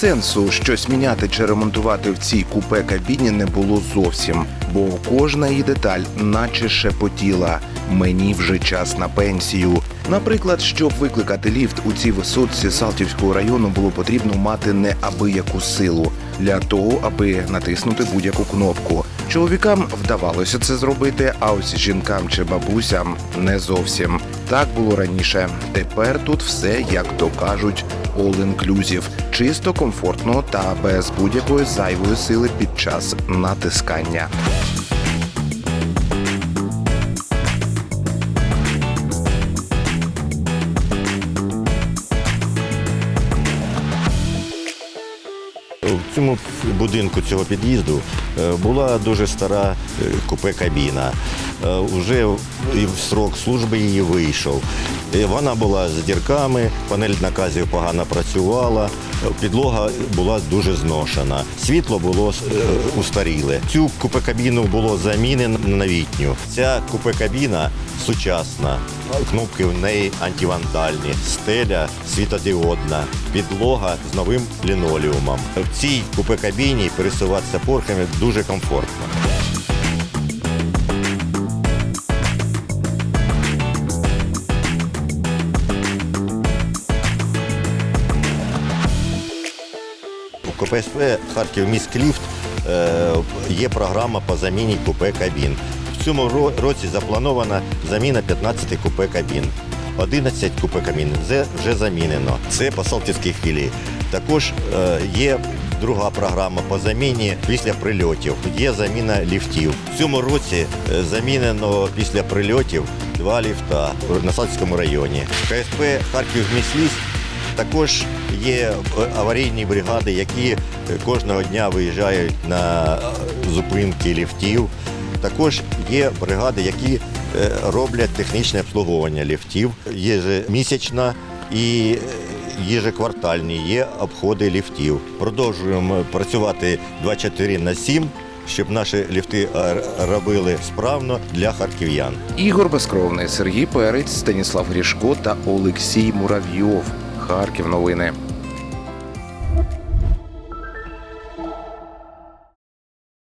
сенсу щось міняти чи ремонтувати в цій купе кабіні не було зовсім, бо кожна її деталь наче шепотіла. Мені вже час на пенсію. Наприклад, щоб викликати ліфт у цій висотці Салтівського району було потрібно мати неабияку силу для того, аби натиснути будь-яку кнопку. Чоловікам вдавалося це зробити, а ось жінкам чи бабусям не зовсім. Так було раніше. Тепер тут все, як то кажуть, all-inclusive. чисто, комфортно та без будь-якої зайвої сили під час натискання. В будинку цього під'їзду е, була дуже стара е, купе-кабіна. Е, Уже в срок служби її вийшов. Е, Вона була з дірками, панель наказів погано працювала, е, підлога була дуже зношена. Світло було е, устаріле. Цю купе-кабіну було замінено на новітню. Ця купе-кабіна сучасна. Кнопки в неї антивандальні, стеля світодіодна, підлога з новим лінолеумом. В цій купе-кабіні пересуватися порхами дуже комфортно. У КПСП Харків міськліфт е, є програма по заміні купе кабін. В цьому році запланована заміна 15 купе кабін. 11 купе кабін вже- замінено. Це по Салтівській філії. Також е, є друга програма по заміні після прильотів. Є заміна ліфтів. В цьому році е, замінено після прильотів два ліфта на Салтівському районі. КСП Харків міськліфт також є е, аварійні бригади, які кожного дня виїжджають на зупинки ліфтів. Також є бригади, які е, роблять технічне обслуговування ліфтів. Є місячна і е, єжеквартальні, є обходи ліфтів. Продовжуємо працювати 24 на 7, щоб наші ліфти е, робили справно для харків'ян. Ігор Безкровний, Сергій Перець, Станіслав Грішко та Олексій Муравйов. Харків новини.